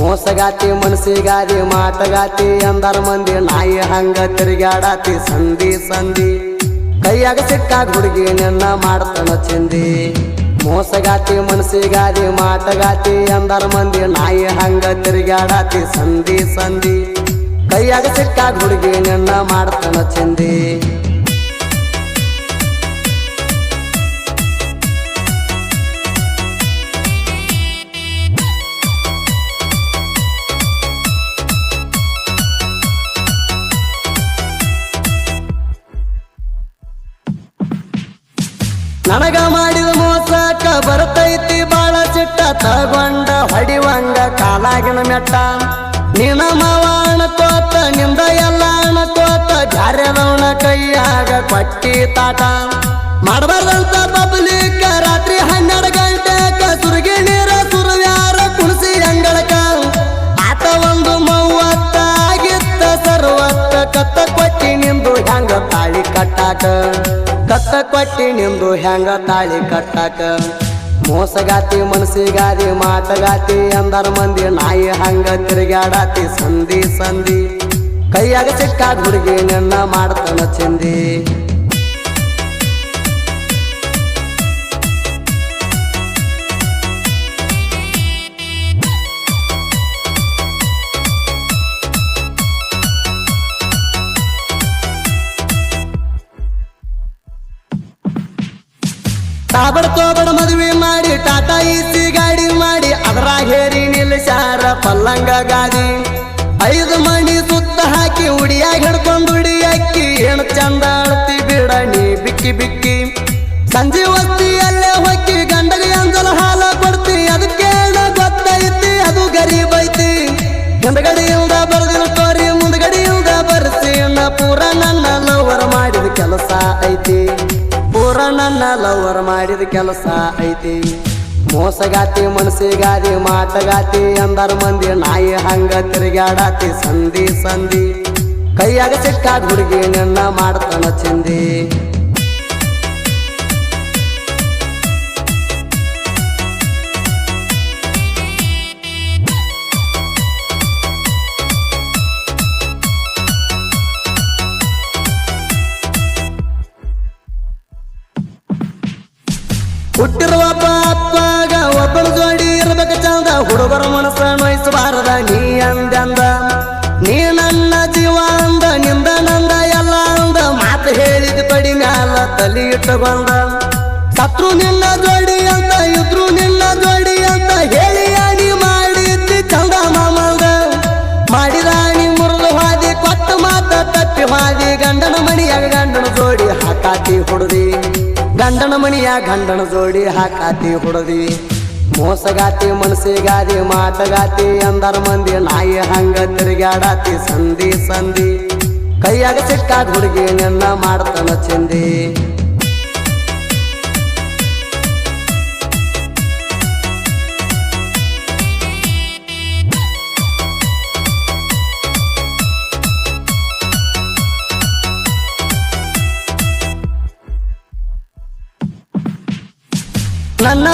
ಮೋಸಗಾತಿ ಮನಸ್ಸಿಗಾದಿ ಮಾತಗಾತಿ ಅಂದರ ಮಂದಿ ನಾಯಿ ಹಂಗ ತಿರುಗಾಡಾತಿ ಸಂಧಿ ಸಂಧಿ. ಕೈಯಾಗ ಸಿಕ್ಕಾಗ ಹುಡುಗಿ ನಿನ್ನ ಮಾಡ್ತಾನ ಚಿಂದಿ. ಮೋಸಗಾತಿ ಮನಸ್ಸಿಗಾದಿ ಮಾತಗಾತಿ ಅಂದರ ಮಂದಿ ನಾಯಿ ಹಂಗ ತಿರುಗಾಡಾತಿ ಸಂಧಿ ಸಂಧಿ. ಕೈಯಾಗ ಸಿಕ್ಕಾಗ ಹುಡುಗಿ ನಿನ್ನ ಮಾಡ್ತಾನ ಚಿಂದಿ. ನನಗ ಮಾಡಿದ ಮೋಸಕ್ಕ ಬರ್ತೈತಿ ಬಾಳ ಚಿಟ್ಟ. ತಗೊಂಡ ಹೊಡಿವಂಗ ಕಾಲಾಗಿನ ಮೆಟ್ಟ. ನಿನ ಮಾವಣ ತೋತ ನಿಂದ ಎಲ್ಲ ಅಣಕೋತ, ಜಾರ್ಯದವನ ಕೈಯಾಗ ಕೊಟ್ಟಿ ತಾಟ. ಮಾಡಬಾರ್ದಂತ ಪಬ್ಲಿಕ್ ರಾತ್ರಿ ಹನ್ನೆರಡು ಗಂಟೆಕ ಸುರುಗಿ ನೀರ ಸುರುವ್ಯಾರ ಕುಣಿಸಿ ಅಂಗಳಕ ಆತ ಒಂದು ಮೂವತ್ತ ಆಗಿತ್ತ, ಸರ್ವತ್ತ ಕತ್ತ ಕೊಟ್ಟಿ ನಿಂದು ಹೆಂಗ ತಾಳಿ ಕಟ್ಟಾಕ. ಕತ್ತ ಕೊಟ್ಟಿ ನಿಮ್ದು ಹೆಂಗ ತಾಳಿ ಕಟ್ಟಾಕ? ಮೋಸಗಾತಿ ಮನಸ್ಸಿಗಾದಿ ಮಾತಗಾತಿ ಅಂದರ ಮಂದಿ ನಾಯಿ ಹಂಗ ತಿರುಗಾಡಾತಿ ಸಂಧಿ ಸಂಧಿ. ಕೈಯಾಗ ಚಿಕ್ಕ ಹುಡುಗಿ ನಿನ್ನ ಮಾಡ್ತಾನ ಚಿಂದಿ. ತಾಬಡ ತೋಬಡ ಮದುವೆ ಮಾಡಿ, ಟಾಟಾ ಇಸಿ ಗಾಡಿ ಮಾಡಿ ಅದರ ಹೇರಿ ನಿಲ್ಲಿಸ್ಯಾರ ಪಲ್ಲಂಗ ಗಾದಿ. ಐದು ಮಣಿ ಸುತ್ತ ಹಾಕಿ ಉಡಿಯಾಗಿ ಹಿಡ್ಕೊಂಡು ಉಡಿ ಅಕ್ಕಿ, ಏನು ಚಂದ ಬಿಡ ನೀ ಬಿಕ್ಕಿ ಬಿಕ್ಕಿ. ಸಂಜೆ ಹೊತ್ತಿಯಲ್ಲೇ ಹೊಕ್ಕಿ, ಗಂಡಗೆ ಅಂಜಲ ಹಾಲ ಕೊಡ್ತಿ, ಅದಕ್ಕೆ ಗೊತ್ತೈತಿ, ಅದು ಗರೀಬ್ ಐತಿ. ಹಿಂದಗಡೆಯಿಂದ ತೋರಿ ಸ್ಟೋರಿ ಮುಂದಗಡೆಯಿಂದ ಬರ್ಸಿ ಪೂರ ನನ್ನ ಲವರ್ ಮಾಡಿದ ಕೆಲಸ ಐತಿ. ನನ್ನ ಲವರ್ ಮಾಡಿದ ಕೆಲಸ ಐತಿ. ಮೋಸಗಾತಿ ಮನಸ್ಸಿಗಾದಿ ಮಾತಗಾತಿ ಅಂದರ ಮಂದಿ ನಾಯಿ ಹಂಗ ತಿರುಗಾಡಾತಿ ಸಂಧಿ ಸಂಧಿ. ಕೈಯಾಗ ಸಿಕ್ಕಾದ ಹುಡುಗಿ ನನ್ನ ಮಾಡ್ತಾನ ಚಿಂದಿ. ಹುಟ್ಟಿರುವ ಪಾಪಾಗ ಒಬ್ಬನ ಜೋಡಿ ಇರಬೇಕು ಚಂದ. ಹುಡುಗರ ಮನಸ್ಸ ನೋಯಿಸಬಾರದ ನೀ ಅಂದಂದ ನೀ ನನ್ನ ಜೀವ ಅಂದ, ನಿಂದ ನಂದ ಎಲ್ಲ ಅಂದ. ಮಾತು ಹೇಳಿದ ಪಡಿ ಮ್ಯಾಲ ತಲಿ ಇಟ್ಟುಕೊಂಡ. ಸತ್ರು ನಿನ್ನ ಜೋಡಿ ಅಂತ, ಇದ್ರು ನಿನ್ನ ಜೋಡಿ ಅಂತ ಹೇಳಿ ಅಡಿ ಮಾಡಿದ್ದಿ ಚಂದ ಮಾಮಂದ ಮಾಡಿದ ನೀ ಮುರಿದು ಹಾದಿ, ಕೊಟ್ಟು ಮಾತ ತಪ್ಪಿ ಹಾದಿ. ಗಂಡನ ಮಣಿಯಾಗ ಗಂಡನ ಜೋಡಿ ಹಾಕಾತಿ ಹುಡುದಿ ಗಂಡನ ಮಣಿಯ ಗಂಡನ ಜೋಡಿ ಹಾಕಾತಿ ಹುಡುದಿ ಮೋಸಗಾತಿ, ಮನಸ್ಸಿಗಾದಿ, ಮಾತಗಾತಿ, ಅಂದರ ಮಂದಿ, ನಾಯಿ ಹಂಗ ತಿರುಗಾಡಾತಿ ಸಂಧಿ ಸಂಧಿ. ಕೈಯಾಗ ಸಿಕ್ಕಾದ ಹುಡುಗಿ ನಿನ್ನ ಮಾಡ್ತಾನ ಚಿಂದಿ.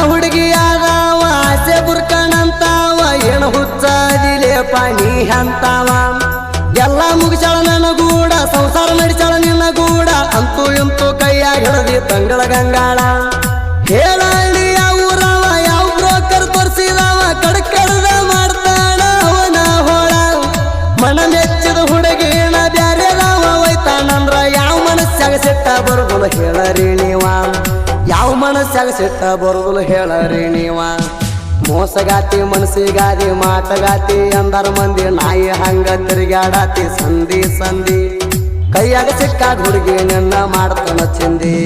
ನನ್ನ ಹುಡುಗಿ ಯಾದವ ಆಸೆ ಬುರ್ಕಣಂತಾವ ಏನು ಹುಚ್ಚಾದಿಲೆ ಪಾನಿ ಅಂತಾವ. ಎಲ್ಲ ಮುಗಿಸಳ ನನ್ನ ಗೂಡ, ಸಂಸಾರ ನಡೆಸಳ ನಿನ್ನ ಗೂಡ, ಅಂತೂ ಇಂತೂ ಕೈಯಾಗ ಹಿಡದಿ ತಂಗಳ ಗಂಗಾಳ. ಹೇಳಿ ಊರವ, ಯಾವ ಬ್ರೋಕರ್ ತೋರಿಸಿದವ, ಕಡ್ಕಡ್ದ ಮಾಡ್ತಾಳ ಅವನ ಹೋಳ. ಮನ ಮೆಚ್ಚಿದ ಹುಡುಗಿನ ಬ್ಯಾರೆದವ ಹೋಯ್ತಾನಂದ್ರ ಯಾವ ಮನಸ್ಸಾಗ ಸಿಟ್ಟ ಬರ್ಬೋದು ಹೇಳರಿ ನೀವ. ಯಾವ ಮನಸ್ಸಾಗ ಸಿಟ್ಟ ಬರುದಿಲ್ಲ ಹೇಳರಿ ನೀವ. ಮೋಸಗಾತಿ, ಮನಸ್ಸಿಗಾದಿ, ಮಾತಗಾತಿ, ಅಂದರ ಮಂದಿ, ನಾಯಿ ಹಂಗ ತಿರುಗಾಡಾತಿ ಸಂಧಿ ಸಂಧಿ. ಕೈಯಾಗ ಸಿಕ್ಕಾಗ ಹುಡುಗಿ ನಿನ್ನ ಮಾಡ್ತಾನ ಚಿಂದಿ.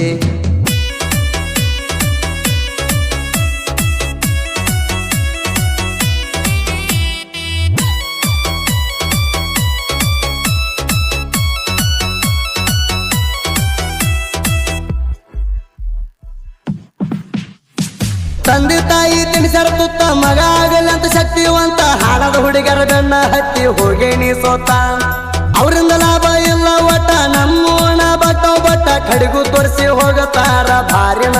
ತಂದೆ ತಾಯಿ ತಿಳಿಸರ ತುತ್ತ, ಮಗ ಆಗಲ್ಲಂತ ಶಕ್ತಿವಂತ ಹಾಡದ ಹುಡುಗರ ಬೆನ್ನ ಹತ್ತಿ ಹೋಗೇನಿ ಸೋತ. ಅವರಿಂದ ಲಾಭ ಇಲ್ಲ ಒಟ್ಟ, ನಮ್ಮೋಣ ಬಟ್ಟ ಬಟ್ಟ, ಕಡಿಗು ತೋರಿಸಿ ಹೋಗತಾರ ಭಾರಿನ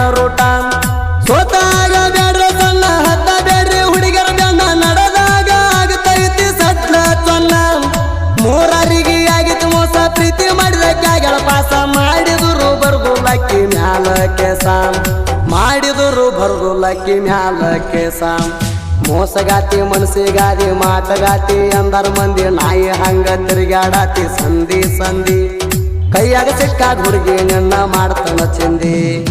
ಮ್ಯಾಲ ಕೆಸ ಮಾಡಿದರು ಬರ್ದು ಲಕ್ಕಿ ಮ್ಯಾಲ ಕೆಸ ಮೋಸಗಾತಿ ಮನಸ್ಸಿಗಾದಿ ಮಾತಗಾತಿ ಅಂದರ ಮಂದಿ ನಾಯಿ ಹಂಗ ತಿರುಗಾಡಾತಿ ಸಂಧಿ ಸಂಧಿ. ಕೈಯಾಗ ಸಿಕ್ಕಾಗ ಹುಡುಗಿ ನಿನ್ನ ಮಾಡ್ತಾನ ಚಿಂದಿ.